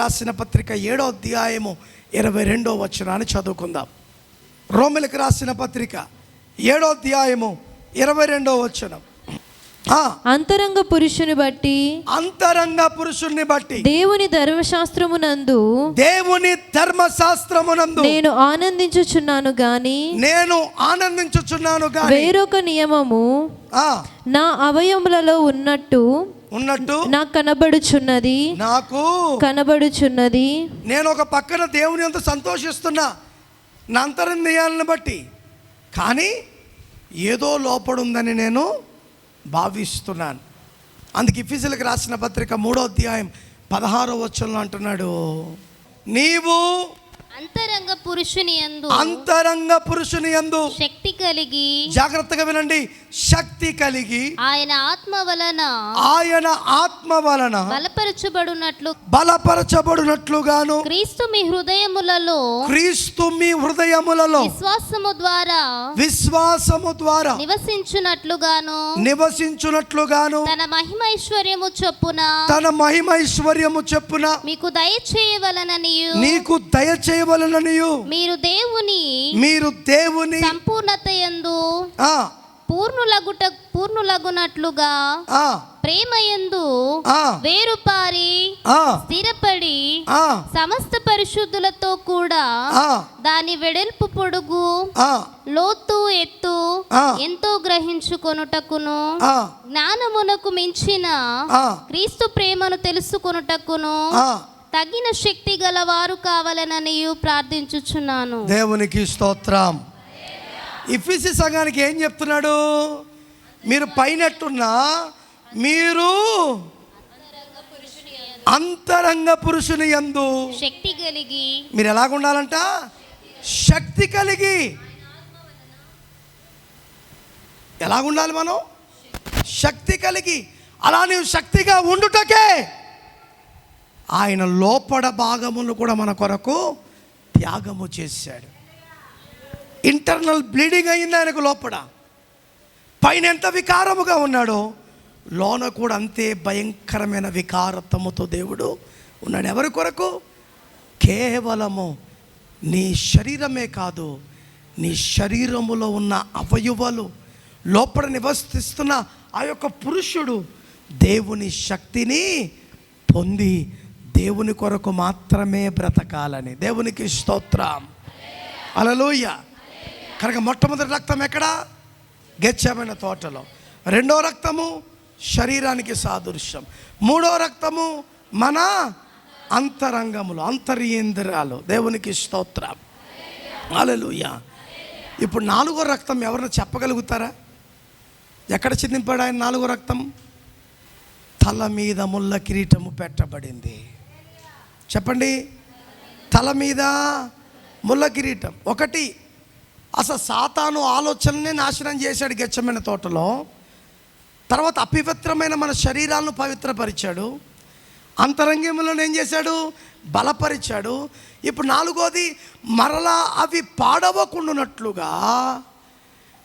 రాసిన పత్రిక ఏడో అధ్యాయము ఇరవై రెండో వచనాన్ని చదువుకుందాం. రోమిలకు రాసిన పత్రిక ఏడో అధ్యాయము ఇరవై రెండో వచనం. ఆ, అంతరంగ పురుషుని బట్టి అంతరంగ పురుషుణ్ణి బట్టి. దేవుని ధర్మశాస్త్రమునందు దేవుని ధర్మశాస్త్రమునందు. నేను ఆనందించుచున్నాను గాని నేను ఆనందించుచున్నాను గాని. వేరొక నియమము ఆ, నా అవయములలో ఉన్నట్టు ఉన్నట్టు నాకు కనబడుచున్నది. నాకు కనబడుచున్నది. నేను ఒక పక్కన దేవుని అంత సంతోషిస్తున్నా నా అంతరంద్రియాలను బట్టి. కానీ ఏదో లోపడుందని నేను భావిస్తున్నాను. అందుకే ఇఫీజులకు రాసిన పత్రిక మూడో అధ్యాయం పదహారో వచ్చంలో అంటున్నాడు నీవు అంతరంగ పురుషుని యందు అంతరంగ పురుషుని యందు శక్తి కలిగి జాగ్రత్తగా వినండి. శక్తి కలిగి ఆయన ఆత్మ వలన ఆయన ఆత్మ వలన బలపరచబడినట్లు బలపరచబడినట్లుగాను క్రీస్తు మీ హృదయములలో క్రీస్తు మీ హృదయములలో విశ్వాసము ద్వారా విశ్వాసము ద్వారా నివసించున్నట్లుగాను నివసించున్నట్లుగాను తన మహిమైశ్వర్యము చొప్పున తన మహిమైశ్వర్యము చెప్పున మీకు దయచేయవలననియు నీకు దయచేయవలననియు మీరు దేవుని మీరు దేవుని సంపూర్ణత యందు ఆ. పూర్ణులగుట పూర్ణులగునట్లుగా ఆ. ప్రేమయందు ఆ. వేరుపారి ఆ. స్థిరపడి ఆ. సమస్త పరిశుద్ధులతో కూడా ఆ. దాని వెడల్పు పొడుగు ఆ. లోతు ఎత్తు. ఎంతో గ్రహించుకొనుటకును జ్ఞానమునకు మించిన క్రీస్తు ప్రేమను తెలుసుకొనుటకును తగిన శక్తి గల వారు కావాలనని ప్రార్థించుచున్నాను. దేవునికి స్తోత్రం. ఇఫిసి సంఘానికి ఏం చెప్తున్నాడు? మీరు పైనట్టున్నా మీరు అంతరంగ పురుషుని యందు శక్తి కలిగి మీరు ఎలాగ ఉండాలంట శక్తి కలిగి. ఎలాగ ఉండాలి మనం? శక్తి కలిగి. అలా నీవు శక్తిగా ఉండుటకే ఆయన లోపడ భాగమును కూడా మన కొరకు త్యాగము చేశాడు. ఇంటర్నల్ బ్లీడింగ్ అయింది ఆయనకు లోపల పైన ఎంత వికారముగా ఉన్నాడో లోన కూడా అంతే భయంకరమైన వికారత్వముతో దేవుడు ఉన్నాడు. ఎవరి కొరకు? కేవలము నీ శరీరమే కాదు నీ శరీరములో ఉన్న అవయవాలు లోపల నివసిస్తున్న ఆ యొక్క పురుషుడు దేవుని శక్తిని పొంది దేవుని కొరకు మాత్రమే బ్రతకాలని. దేవునికి స్తోత్రం. అలలోయ కనుక మొట్టమొదటి రక్తం ఎక్కడ? గెచ్చమైన తోటలో. రెండో రక్తము శరీరానికి సాదృశ్యం. మూడో రక్తము మన అంతరంగములు అంతర్యేంద్రాలు దేవునికి స్తోత్రం. అలలుయ ఇప్పుడు నాలుగో రక్తం ఎవరిని చెప్పగలుగుతారా? ఎక్కడ చిందింపాడు ఆయన నాలుగో రక్తం? తల మీద ముళ్ళ కిరీటము పెట్టబడింది. చెప్పండి. తల మీద ముళ్ళ కిరీటం. ఒకటి అసలు సాతాను ఆలోచననే నాశనం చేశాడు గెచ్చమైన తోటలో. తర్వాత అపవిత్రమైన మన శరీరాలను పవిత్రపరిచాడు. అంతరంగములను ఏం చేశాడు? బలపరిచాడు. ఇప్పుడు నాలుగోది మరలా అవి పాడవకుండానట్లుగా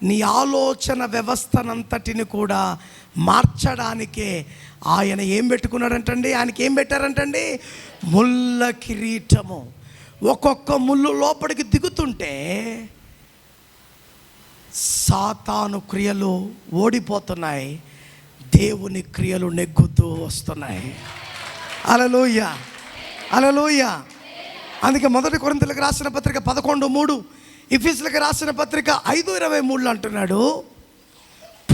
నీ ఆలోచన వ్యవస్థనంతటిని కూడా మార్చడానికే ఆయన ఏం పెట్టుకున్నాడంటండి? ఆయనకి ఏం పెట్టారంటండి? ముళ్ళ కిరీటము. ఒక్కొక్క ముళ్ళు లోపలికి దిగుతుంటే సాతాను క్రియలు ఓడిపోతున్నాయి. దేవుని క్రియలు నెగ్గుతూ వస్తున్నాయి. అలలోయ. అలలోయ. అందుకే మొదటి కొరింతలకు రాసిన పత్రిక పదకొండు మూడు ఇఫీసులకు రాసిన పత్రిక ఐదు ఇరవై మూడులో అంటున్నాడు.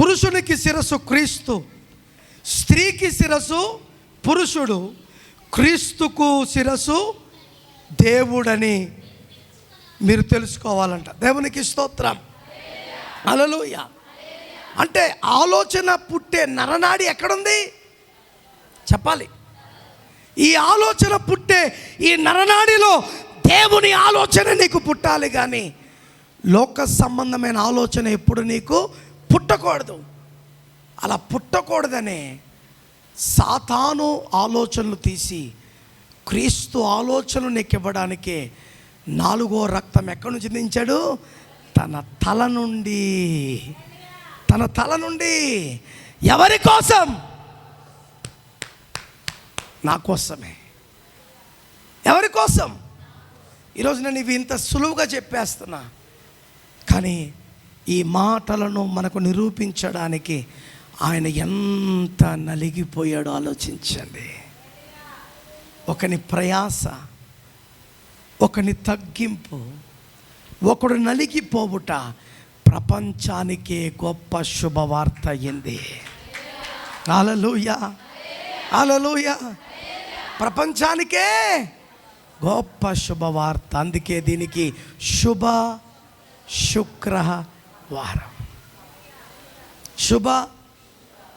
పురుషునికి శిరస్సు క్రీస్తు. స్త్రీకి శిరస్సు పురుషుడు క్రీస్తుకు శిరస్సు దేవుడని మీరు తెలుసుకోవాలంట. దేవునికి స్తోత్రం. అలలోయ అంటే ఆలోచన పుట్టే నరనాడి ఎక్కడుంది? చెప్పాలి. ఈ ఆలోచన పుట్టే ఈ నరనాడిలో దేవుని ఆలోచన నీకు పుట్టాలి కానీ లోక సంబంధమైన ఆలోచన ఎప్పుడు నీకు పుట్టకూడదు. అలా పుట్టకూడదనే సాతాను ఆలోచనలు తీసి క్రీస్తు ఆలోచనలు నెక్కివ్వడానికి నాలుగో రక్తం ఎక్కడి నుంచి దించాడు? తన తల నుండి. తన తల నుండి. ఎవరి కోసం? నా కోసమే. ఎవరి కోసం? ఈరోజు నేను ఇవి ఇంత సులువుగా చెప్పేస్తున్నా. కానీ ఈ మాటలను మనకు నిరూపించడానికి ఆయన ఎంత నలిగిపోయాడో ఆలోచించండి. ఒకని ప్రయాస ఒకని తగ్గింపు ఒకడు నలిగిపోవుట ప్రపంచానికే గొప్ప శుభవార్త అయింది. అలలుయ అలలుయ ప్రపంచానికే గొప్ప శుభవార్త. అందుకే దీనికి శుభ శుక్ర వారం శుభ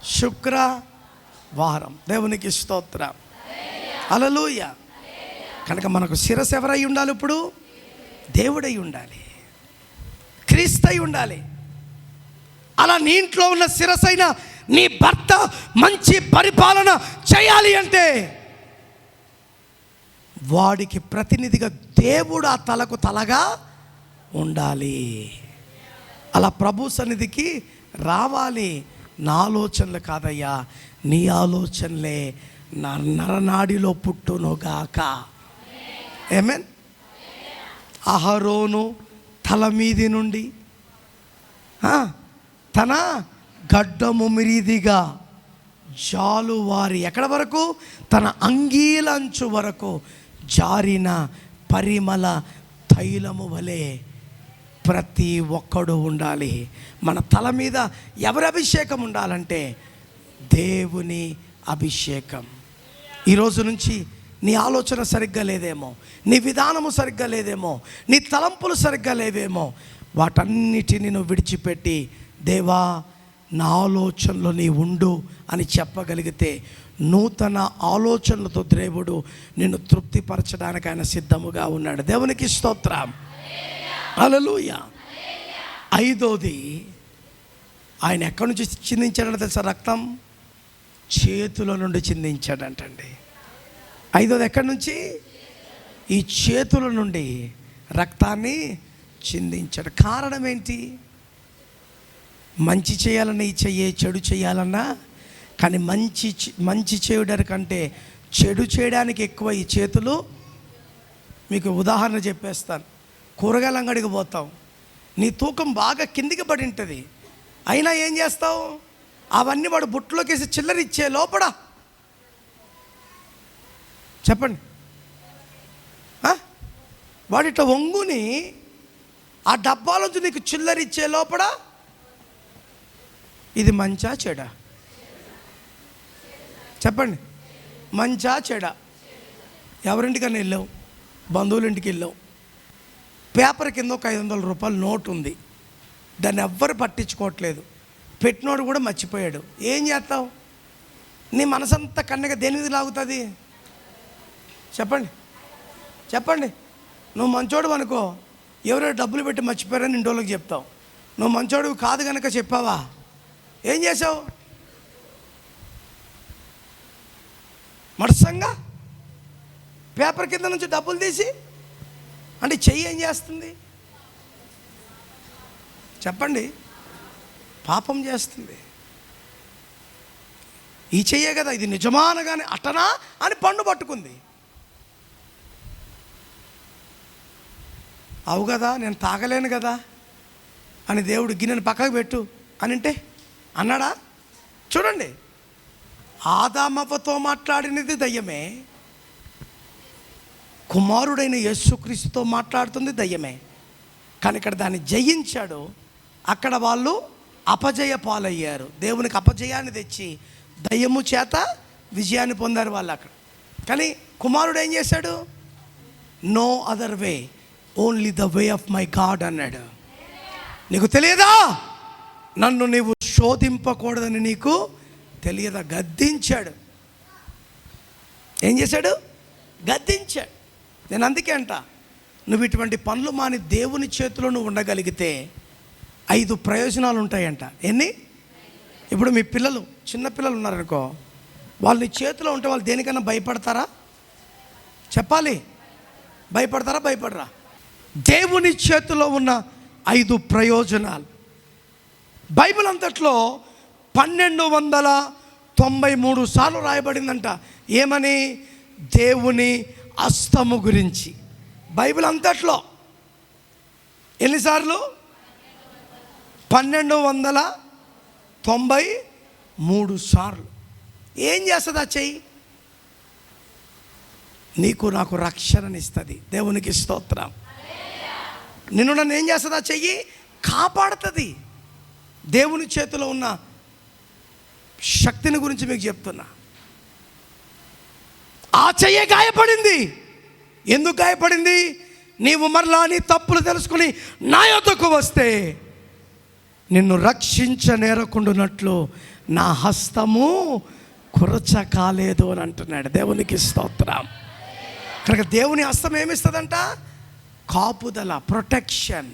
శుక్ర వారం. దేవునికి స్తోత్రం. అలలుయ కనుక మనకు శిరస్సు ఎవరై ఉండాలి ఇప్పుడు? దేవుడై ఉండాలి. క్రీస్తై ఉండాలి. అలా నీ ఇంట్లో ఉన్న శిరసైన నీ భర్త మంచి పరిపాలన చేయాలి అంటే వాడికి ప్రతినిధిగా దేవుడు ఆ తలకు తలగా ఉండాలి. అలా ప్రభు సన్నిధికి రావాలి. నా ఆలోచనలు కాదయ్యా నీ ఆలోచనలే నా నరనాడిలో పుట్టునుగాక. ఏమెన్ అహరోను తల మీది నుండి తన గడ్డము మీదిగా జాలువారి ఎక్కడ వరకు? తన అంగీలంచు వరకు జారిన పరిమళ తైలము వలే. ప్రతి ఒక్కడు ఉండాలి. మన తల మీద ఎవరి అభిషేకం ఉండాలంటే దేవుని అభిషేకం. ఈరోజు నుంచి నీ ఆలోచన సరిగ్గా లేదేమో నీ విధానము సరిగ్గా లేదేమో నీ తలంపులు సరిగ్గా లేవేమో వాటన్నిటిని నువ్వు విడిచిపెట్టి దేవా నా ఆలోచనలో నీ ఉండు అని చెప్పగలిగితే నూతన ఆలోచనలతో దేవుడు నిన్ను తృప్తిపరచడానికి ఆయన సిద్ధముగా ఉన్నాడు. దేవునికి స్తోత్రం. అలలోయ ఐదోది ఆయన ఎక్కడి నుంచి చిందించాడో తెలుసా రక్తం? చేతుల నుండి చిందించాడంటండి. ఐదోది ఎక్కడి నుంచి? ఈ చేతుల నుండి రక్తాన్ని చిందించాడు. కారణం ఏంటి? మంచి చేయాలన్నా ఈ చెయ్యే చెడు చేయాలన్నా కానీ మంచి మంచి చేయడానికి కంటే చెడు చేయడానికి ఎక్కువ ఈ చేతులు. మీకు ఉదాహరణ చెప్పేస్తాను. కూరగాయల అంగడికి పోతాం. నీ తూకం బాగా కిందికి పడి ఉంటుంది. అయినా ఏం చేస్తావు? అవన్నీ వాడు బుట్టలోకి వేసి చిల్లర ఇచ్చే లోపడ చెప్పండి. ఆ? వాడిట వంగుని ఆ డబ్బాలోంచి నీకు చిల్లర ఇచ్చే ఇది మంచా చెడా? చెప్పండి. మంచా చెడా? ఎవరింటికన్నా వెళ్ళావు? బంధువుల ఇంటికి వెళ్ళావు? పేపర్ కింద ఒక ఐదు వందల రూపాయల నోట్ ఉంది. దాన్ని ఎవ్వరు పట్టించుకోవట్లేదు. పెట్టినోడు కూడా మర్చిపోయాడు. ఏం చేస్తావు? నీ మనసంతా కన్నగా దేని మీద లాగుతుంది? చెప్పండి. చెప్పండి. నువ్వు మంచోడు అనుకో. ఎవరో డబ్బులు పెట్టి మర్చిపోయారని ఇంటోళ్ళకి చెప్తావు. నువ్వు మంచోడు కాదు కనుక చెప్పావా? ఏం చేసావు మడసంగా పేపర్ కింద నుంచి డబ్బులు తీసి? అంటే చెయ్యి ఏం చేస్తుంది? చెప్పండి. పాపం చేస్తుంది. ఈ చెయ్యే కదా ఇది నిజమానగానే అటనా అని పండు పట్టుకుంది. అవు కదా నేను తాగలేను కదా అని దేవుడు గిన్నెను పక్కకు పెట్టు అని అంటే అన్నాడా? చూడండి. ఆదామవ్వతో మాట్లాడినది దయ్యమే. కుమారుడైన యేసుక్రీస్తుతో మాట్లాడుతుంది దయ్యమే. కానీ ఇక్కడ దాన్ని జయించాడు. అక్కడ వాళ్ళు అపజయ పాలయ్యారు. దేవునికి అపజయాన్ని తెచ్చి దయ్యము చేత విజయాన్ని పొందారు వాళ్ళు అక్కడ. కానీ కుమారుడు ఏం చేశాడు? No other way only the way of my God అన్నాడు. నీకు తెలియదా? నన్ను నీవు శోధింపకూడదని నీకు తెలియదా? గద్దించాడు. ఏం చేశాడు? గద్దించాడు. నేను అందుకే అంట నువ్వు ఇటువంటి పనులు మాని దేవుని చేతిలో నువ్వు ఉండగలిగితే ఐదు ప్రయోజనాలు ఉంటాయంట. ఎన్ని? ఇప్పుడు మీ పిల్లలు చిన్నపిల్లలు ఉన్నారనుకో వాళ్ళు నీ చేతిలో ఉంటే వాళ్ళు దేనికైనా భయపడతారా? చెప్పాలి. భయపడతారా? భయపడరా? దేవుని చేతిలో ఉన్న ఐదు ప్రయోజనాలు. బైబిల్ అంతట్లో పన్నెండు వందల తొంభై మూడు సార్లు రాయబడిందంట. ఏమని? దేవుని అస్తము గురించి. బైబిల్ అంతట్లో. ఎన్నిసార్లు? పన్నెండు వందల తొంభై మూడు సార్లు. ఏం చేస్తుంది ఆ చెయ్యి? నీకు నాకు రక్షణనిస్తుంది. దేవునికి స్తోత్రం. నిన్ను నన్ను ఏం చేస్తుంది ఆ చెయ్యి? కాపాడుతుంది. దేవుని చేతిలో ఉన్న శక్తిని గురించి మీకు చెప్తున్నా. ఆ చెయ్యే గాయపడింది. ఎందుకు గాయపడింది? నీవు మరలా నీ తప్పులు తెలుసుకుని నా యొద్దకు వస్తే నిన్ను రక్షించ నేరకుండునట్లు నా హస్తము కురచ కాలేదు అని అంటున్నాడు. దేవునికి స్తోత్రం. కనుక దేవుని హస్తం ఏమిస్తుందంట? కాపుదల ప్రొటెక్షన్.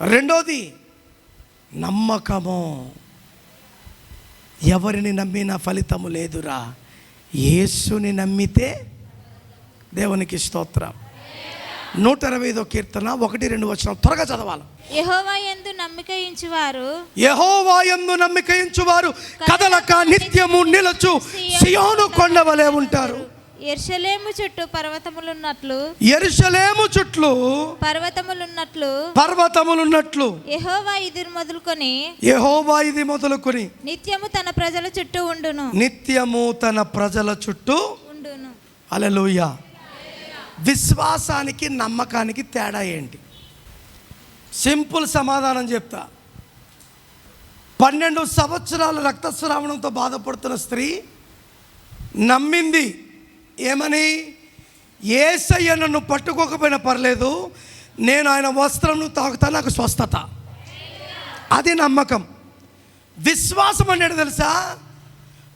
రెండోది నమ్మకము. ఎవరిని నమ్మినా ఫలితము లేదురా. యేసుని నమ్మితే దేవునికి స్తోత్రం. నూట ఇరవై ఐదో కీర్తన ఒకటి రెండు వచ్చిన త్వరగా చదవాలి. యెహోవా యందు నమ్మిక ఇంచువారు యహోవాయందు నమ్మికయించువారు. కదలక నిత్యము నిలచు సియోను కొండవలే ఉంటారు. ఎర్షలేము చుట్టూ పర్వతములున్నట్లు ఎరుషలేము చుట్లు పర్వతములున్నట్లు పర్వతములున్నట్లు యెహోవా ఇది మొదలుకొని యహోవా ఇది మొదలుకొని నిత్యము తన ప్రజల చుట్టూ ఉండును. నిత్యము తన ప్రజల చుట్టూ ఉండును. అలలుయ విశ్వాసానికి నమ్మకానికి తేడా ఏంటి? సింపుల్ సమాధానం చెప్తా. పన్నెండు సంవత్సరాల రక్తస్రావణంతో బాధపడుతున్న స్త్రీ నమ్మింది ఏమని? ఏసయ్య నన్ను పట్టుకోకపోయినా పర్లేదు నేను ఆయన వస్త్రంను తాకుతా నాకు స్వస్థత. అది నమ్మకం. విశ్వాసం అనేది తెలుసా?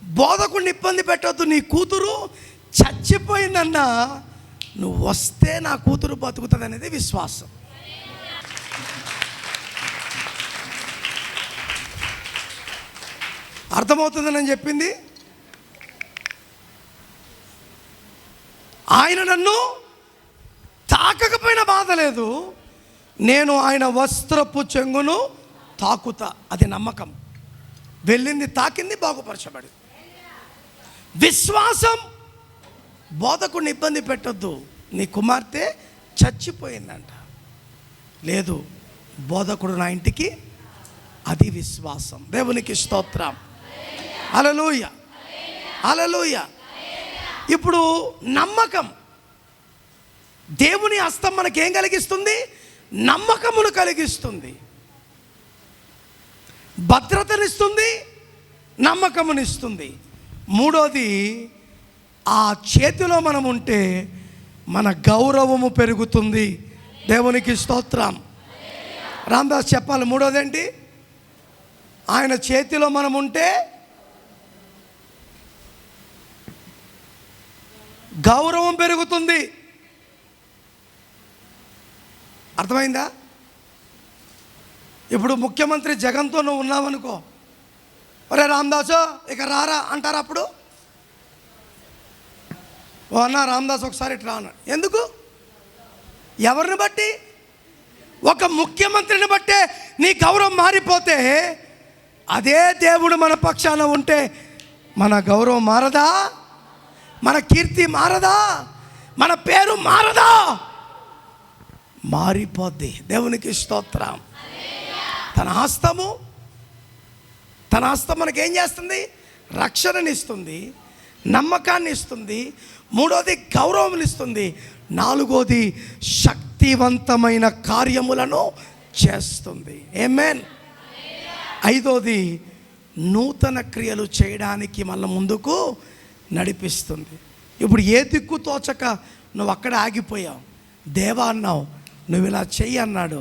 బోధకుడిని ఇబ్బంది పెట్టొద్దు నీ కూతురు చచ్చిపోయిందన్నా నువ్వు వస్తే నా కూతురు బతుకుతుంది అనేది విశ్వాసం. అర్థమవుతుందని నేను చెప్పింది? ఆయన నన్ను తాకకపోయినా బాధ లేదు. నేను ఆయన వస్త్రపు చెంగును తాకుతా. అది నమ్మకం. వెళ్ళింది తాకింది బాగుపరచబడి. విశ్వాసం బోధకుడిని ఇబ్బంది పెట్టొద్దు. నీ కుమార్తె చచ్చిపోయిందంట. లేదు బోధకుడు నా ఇంటికి అది విశ్వాసం. దేవునికి స్తోత్రం. అలలుయ అలలుయ ఇప్పుడు నమ్మకం. దేవుని హస్తం మనకేం కలిగిస్తుంది? నమ్మకమును కలిగిస్తుంది. భద్రతనిస్తుంది నమ్మకమునిస్తుంది. మూడోది ఆ చేతిలో మనం ఉంటే మన గౌరవము పెరుగుతుంది. దేవునికి స్తోత్రం. రామదాస్ చెప్పాలి మూడోదేంటి? ఆయన చేతిలో మనం ఉంటే గౌరవం పెరుగుతుంది. అర్థమైందా? ఇప్పుడు ముఖ్యమంత్రి జగన్తో నువ్వు ఉన్నావనుకో. ఒరే రామదాసు ఇక రారా అంటారా అప్పుడు? ఓ అన్న రామదాస్ ఒకసారి ఇట్లా అన్న ఎందుకు? ఎవరిని బట్టి? ఒక ముఖ్యమంత్రిని బట్టే నీ గౌరవం మారిపోతే అదే దేవుడు మన పక్షాన ఉంటే మన గౌరవం మారదా? మన కీర్తి మారదా? మన పేరు మారదా? మారిపోద్ది. దేవునికి స్తోత్రం. తన హస్తము తన హస్తం మనకి ఏం చేస్తుంది? రక్షణనిస్తుంది నమ్మకాన్ని ఇస్తుంది మూడోది గౌరవం ఇస్తుంది నాలుగోది శక్తివంతమైన కార్యములను చేస్తుంది. ఏమేన్ ఐదోది నూతన క్రియలు చేయడానికి మళ్ళీ ముందుకు నడిపిస్తుంది. ఇప్పుడు ఏ దిక్కు తోచక నువ్వు అక్కడ ఆగిపోయావు. దేవా అన్నావు నువ్వు ఇలా చెయ్యి అన్నాడు.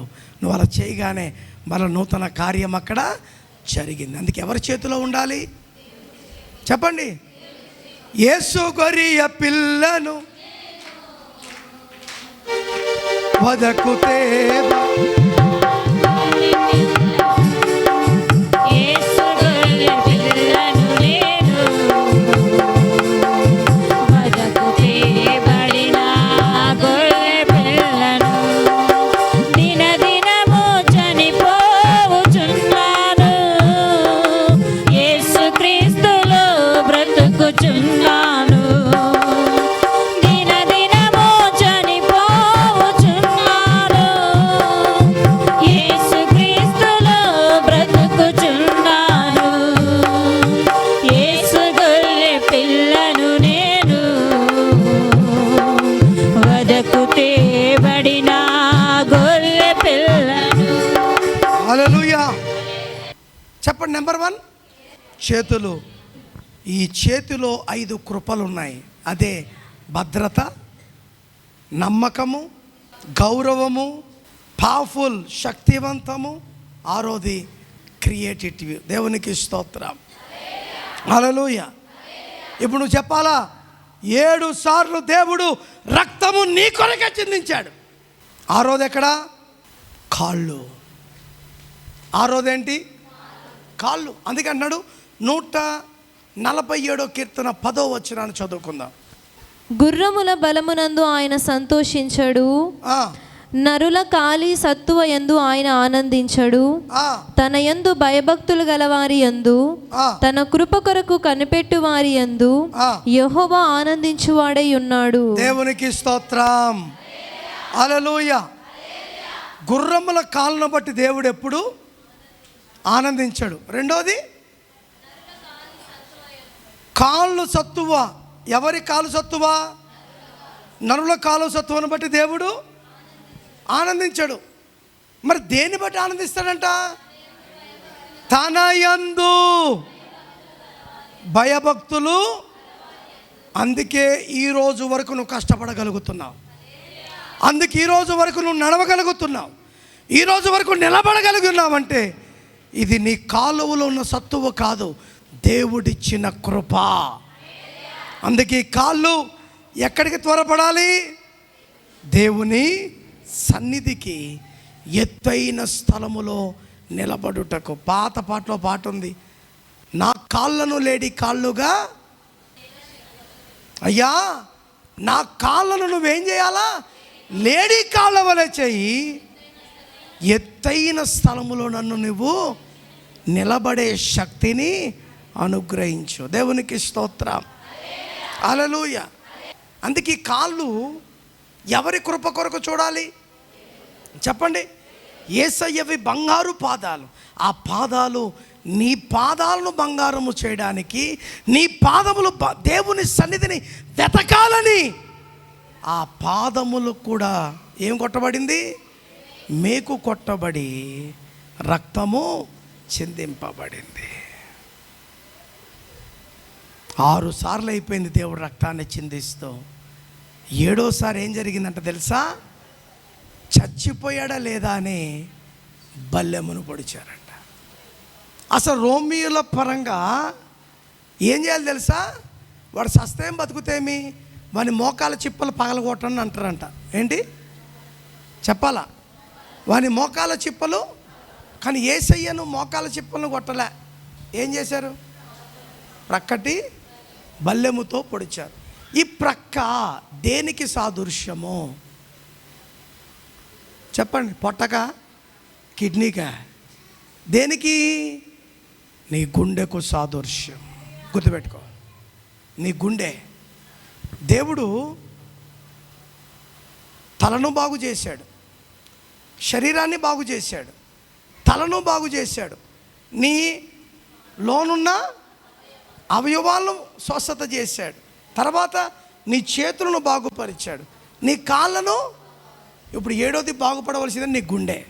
నువ్వు అలా చేయగానే మన నూతన కార్యం అక్కడ జరిగింది. అందుకే ఎవరి చేతిలో ఉండాలి? చెప్పండి. యేసు గొరియ పిల్లను. వదకు చేతులు ఈ చేతిలో ఐదు కృపలు ఉన్నాయి అదే భద్రత నమ్మకము గౌరవము పవర్ఫుల్ శక్తివంతము ఆరోది క్రియేటివ్ దేవునికి స్తోత్రం. అలలోయ ఇప్పుడు నువ్వు చెప్పాలా? ఏడు సార్లు దేవుడు రక్తము నీ కొరకే చిందించాడు. ఆ రోజు ఎక్కడ? కాళ్ళు. ఆ రోజేంటి కాళ్ళు. అందుకే అన్నాడు నూట నలభై ఏడో కీర్తన పదో వచ్చినాన్ని చదువుకుందాం. గుర్రముల బలమునందు ఆయన సంతోషించడు. నరుల కాలి సత్తువ యందు ఆయన ఆనందించడు. తన యందు భయభక్తులు గలవారి ఆ. తన కృప కొరకు కనిపెట్టు వారి ఆ. యెహోవా ఆనందించువాడై ఉన్నాడు. దేవునికి స్తోత్రం. అలలోయ గుర్రముల కాళ్ళను బట్టి దేవుడు ఎప్పుడు ఆనందించాడు. రెండోది కాళ్ళు సత్తువ. ఎవరి కాలు సత్తువ? నరుల కాలు సత్తువను బట్టి దేవుడు ఆనందించాడు. మరి దేన్ని బట్టి ఆనందిస్తాడంట? తన యందు భయభక్తులు అందుకే ఈ రోజు వరకు నువ్వు కష్టపడగలుగుతున్నావు. అందుకే ఈరోజు వరకు నువ్వు నడవగలుగుతున్నావు. ఈ రోజు వరకు నిలబడగలుగున్నావంటే ఇది నీ కాలువలో ఉన్న సత్తువ కాదు. దేవుడిచ్చిన కృప. అందుకే కాళ్ళు ఎక్కడికి త్వరపడాలి? దేవుని సన్నిధికి ఎత్తైన స్థలములో నిలబడుటకు. పాత పాటలో పాట ఉంది. నా కాళ్ళను లేడి కాళ్ళుగా? అయ్యా నా కాళ్ళను నువ్వేం చేయాలా? లేడీ కాళ్ళ వలె చెయ్యి ఎత్తైన స్థలములో నన్ను నువ్వు నిలబడే శక్తిని అనుగ్రహించు. దేవునికి స్తోత్రం. అలలోయ అందుకే కాళ్ళు ఎవరి కృప కొరకు చూడాలి? చెప్పండి. ఏసయ్యవి బంగారు పాదాలు. ఆ పాదాలు నీ పాదాలను బంగారము చేయడానికి నీ పాదములు దేవుని సన్నిధిని వెతకాలని ఆ పాదములు కూడా ఏం కొట్టబడింది? మేకు కొట్టబడి రక్తము చెందింపబడింది. ఆరు సార్లు అయిపోయింది దేవుడు రక్తాన్ని చిందిస్తూ. ఏడోసారి ఏం జరిగిందంట తెలుసా? చచ్చిపోయాడా లేదా అని బల్లెమును పొడిచారంట. అసలు రోమియోల పరంగా ఏం చేయాలి తెలుసా? వాడు సస్తేం బతుకుతేమి వాని మోకాల చిప్పలు పగలగొట్టని అంటారంట. ఏంటి? చెప్పాలా? వాని మోకాల చిప్పలు? కానీ ఏసయ్యను మోకాల చిప్పలను కొట్టలే. ఏం చేశారు? ప్రక్కటి బల్లెముతో పొడిచారు. ఈ ప్రక్క దేనికి సాదృశ్యము? చెప్పండి పొట్టక? కిడ్నీకా? దేనికి? నీ గుండెకు సాదృశ్యం. గుర్తుపెట్టుకో. నీ గుండె. దేవుడు తలను బాగు చేశాడు. శరీరాన్ని బాగు చేశాడు. తలను బాగు చేశాడు. నీ లోనున్న అవయవాలను స్వస్థత చేశాడు. తర్వాత నీ చేతులను బాగుపరిచాడు. నీ కాళ్ళను ఇప్పుడు ఏడోది బాగుపడవలసింది నీ గుండె.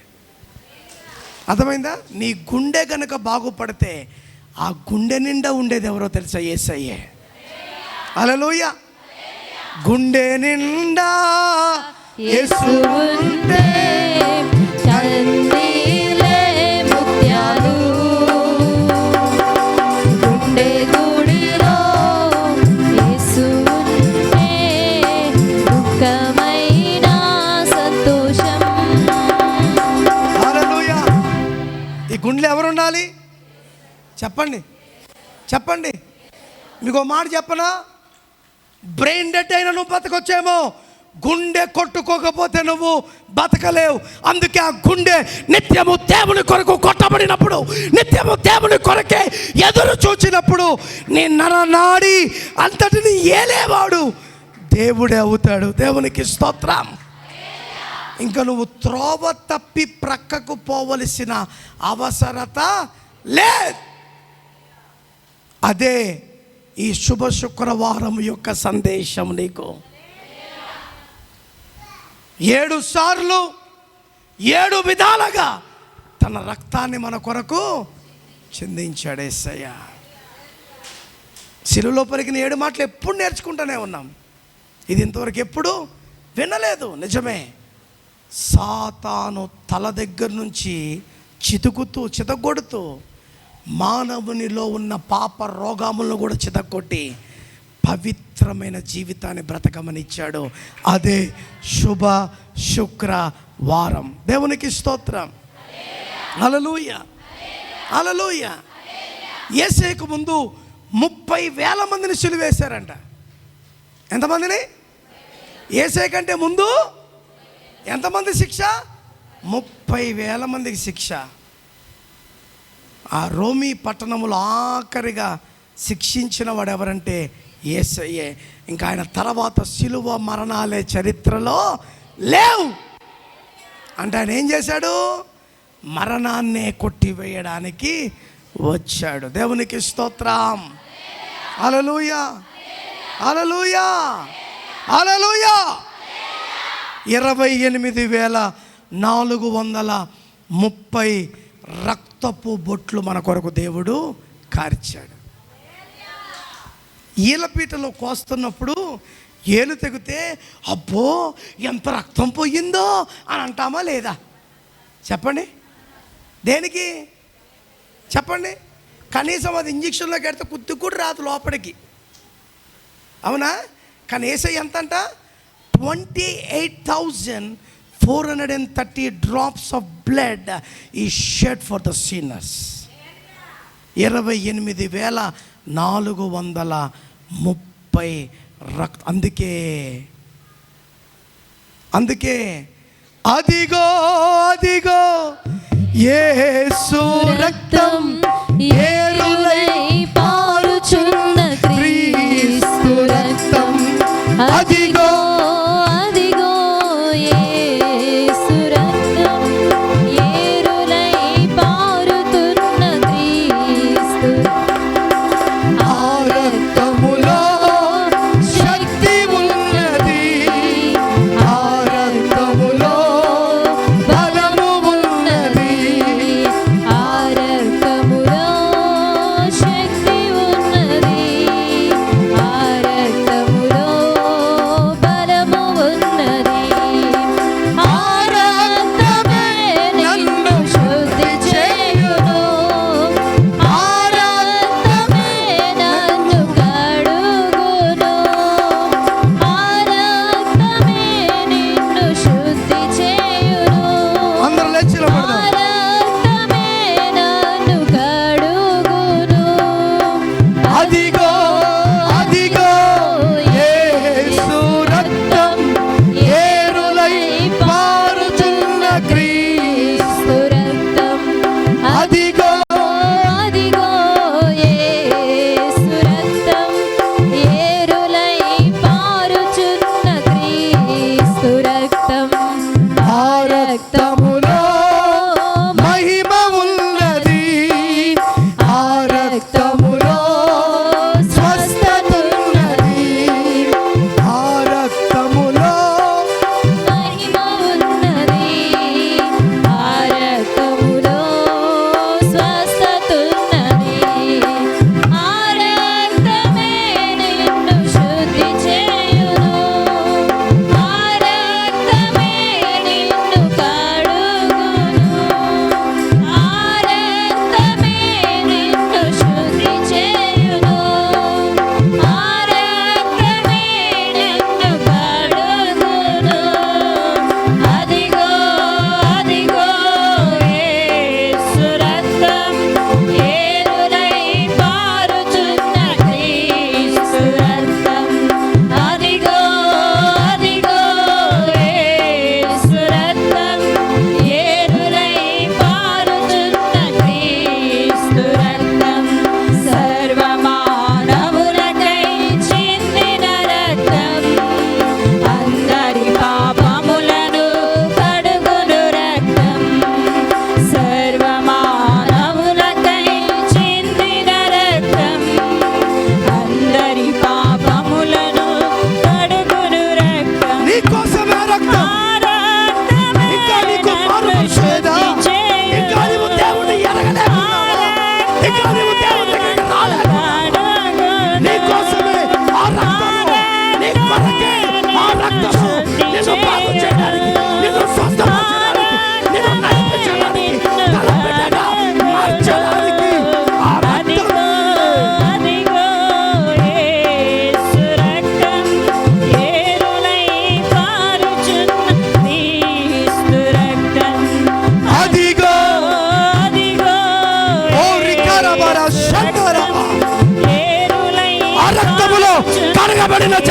అర్థమైందా? నీ గుండె కనుక బాగుపడితే ఆ గుండె నిండా ఉండేది ఎవరో తెలుసా? ఏసయ్యే. అలలోయ గుండె నిండా ఉండాలి? చెప్పండి. చెప్పండి. మీకు ఒక మాట చెప్పనా? బ్రెయిన్ డెడ్ అయినా నువ్వు బతకొచ్చేమో. గుండె కొట్టుకోకపోతే నువ్వు బతకలేవు. అందుకే ఆ గుండె నిత్యము దేవుని కొరకు కొట్టబడినప్పుడు నిత్యము దేవుని కొరకే ఎదురు చూచినప్పుడు నీ నరనాడి అంతటిని ఏలేవాడు. దేవుడే అవుతాడు. దేవునికి స్తోత్రం. ఇంకా నువ్వు త్రోవ తప్పి ప్రక్కకు పోవలసిన అవసరత లేదు. అదే ఈ శుభ శుక్రవారం యొక్క సందేశం నీకు. ఏడు సార్లు ఏడు విధాలుగా తన రక్తాన్ని మన కొరకు చెందించాడే ఏసయ్య. శిలువలో పలికిన ఏడు మాటలు ఎప్పుడు నేర్చుకుంటూనే ఉన్నాం. ఇది ఇంతవరకు ఎప్పుడు వినలేదు నిజమే. సాతాను తల దగ్గర నుంచి చితుకుతూ చితగొడుతూ మానవునిలో ఉన్న పాప రోగాములను కూడా చితగొట్టి పవిత్రమైన జీవితాన్ని బ్రతకమనిచ్చాడు. అదే శుభ శుక్ర వారం. దేవునికి స్తోత్రం. అలలుయ అలలుయ ఏసేకు ముందు ముప్పై వేల మందిని సిలువేశారంట. ఎంతమందిని? ఏసే కంటే ముందు ఎంతమంది శిక్ష? ముప్పై వేల మందికి శిక్ష. ఆ రోమీ పట్టణములో ఆఖరిగా శిక్షించిన వాడు ఎవరంటే ఏసయ్యే. ఇంకా ఆయన తర్వాత శిలువ మరణాలే చరిత్రలో లేవు. అంటే ఆయన ఏం చేశాడు? మరణాన్నే కొట్టివేయడానికి వచ్చాడు. దేవునికి స్తోత్రం. అలలుయా అలలుయా అలలుయా ఇరవై ఎనిమిది వేల నాలుగు వందల ముప్పై రక్తపు బొట్లు మన కొరకు దేవుడు కార్చాడు. ఈలపీటలో కోస్తున్నప్పుడు ఏలు తెగితే అబ్బో ఎంత రక్తం పోయిందో అని అంటామా లేదా? చెప్పండి. దేనికి? చెప్పండి. కనీసం అది ఇంజక్షన్లో కడితే కుత్తి కూడా రాదు లోపలికి. అవునా? కానీ ఏసై ఎంత అంట twenty eight thousand four hundred and thirty drops of blood ఈ షెడ్ ఫర్ ద సీనర్స్ ఇరవై ఎనిమిది వేల నాలుగు వందల ముప్పై రక్త అందుకే అందుకే అదిగో అదిగో యేసు రక్తం ఏరులై Exacto.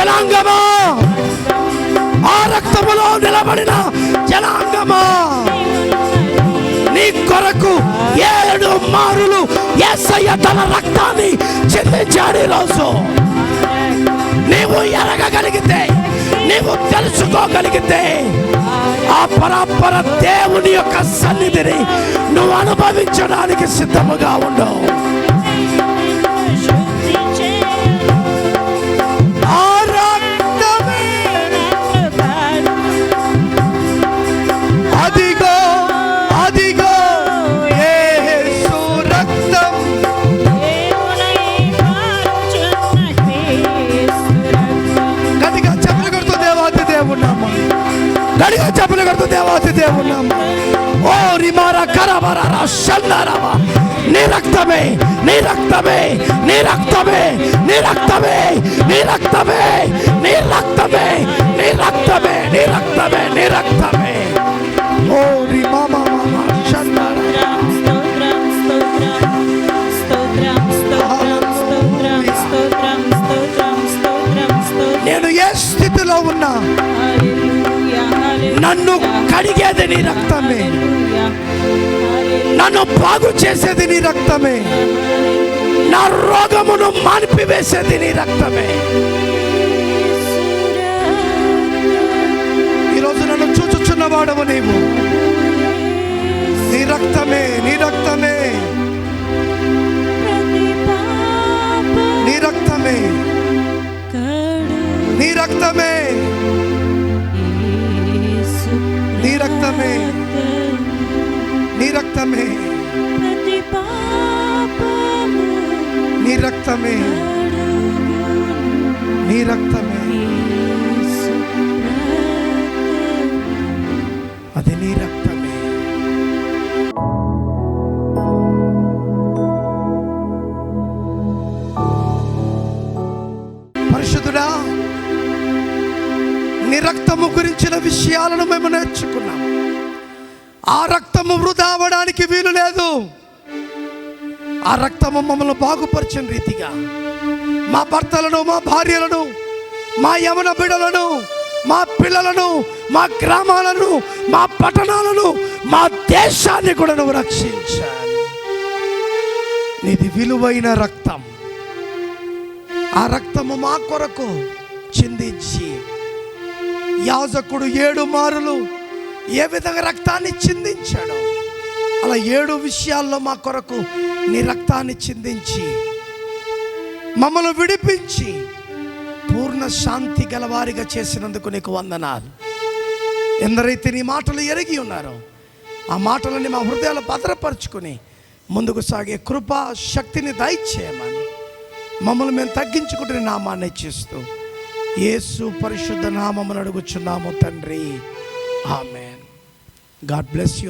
జనాంగమా? ఆ రక్తములో నిలబడిన జనాంగమా? నీ కొరకు ఏడు మారులు ఏసయ్య తన రక్తాన్ని చెల్లించాడు ఈరోజు. నీవు ఎరగగలిగితే నీవు తెలుసుకోగలిగితే ఆ పరాపర దేవుని యొక్క సన్నిధిని నువ్వు అనుభవించడానికి సిద్ధముగా ఉండవు. దేవాతి దేవున్నామా ఓ రిమారా కరబరా షన్నారామా నీ రక్తమే నీ రక్తమే నీ రక్తమే నీ రక్తమే నీ రక్తమే నీ రక్తమే నీ రక్తమే నీ రక్తమే నీ రక్తమే ఓ రిమామా మామా షన్నారా నేను ఏ స్థితిలో ఉన్నా నన్ను కడిగేది నీ రక్తమే. నన్ను బాగు చేసేది నీ రక్తమే. నా రోగమును మాన్పివేసేది నీ రక్తమే. ఈరోజు నన్ను చూచుచున్నవాడవు నీవు. నీ రక్తమే నీ రక్తమే. నీ రక్తమే. నీ రక్తమే. రక్తమే. నీ రక్తమే. నీ రక్తమే. నీ రక్తమే. అది నీ రక్తమే. పరిశుద్ధుడా నీ రక్తము గురించిన విషయాలను మేము నేర్చుకున్నాం. మమ్మల్ని బాగుపరిచిన రీతిగా. మా భర్తలను మా భార్యలను మా యమన బిడలను మా పిల్లలను మా గ్రామాలను మా పట్టణాలను మా దేశాన్ని కూడా నువ్వు రక్షించాలి. నీది విలువైన రక్తం. ఆ రక్తము మా కొరకు చిందించి యాజకుడు ఏడు మారులు ఏ విధంగా రక్తాన్ని చిందించాడో అలా ఏడు విషయాల్లో మా కొరకు నీ రక్తాన్ని చిందించి మమ్మల్ని విడిపించి పూర్ణ శాంతి గలవారిగా చేసినందుకు నీకు వందనాలు. ఎందరైతే నీ మాటలు ఎరిగి ఉన్నారో ఆ మాటలని మా హృదయాలు భద్రపరుచుకుని ముందుకు సాగే కృప శక్తిని దయచేయమని మమ్మల్ని మేము తగ్గించుకుంటున్న నామాన్ని ఇచ్చిస్తూ యేసు పరిశుద్ధ నామమును అడుగుచున్నాము తండ్రి. ఆమెన్. God bless you.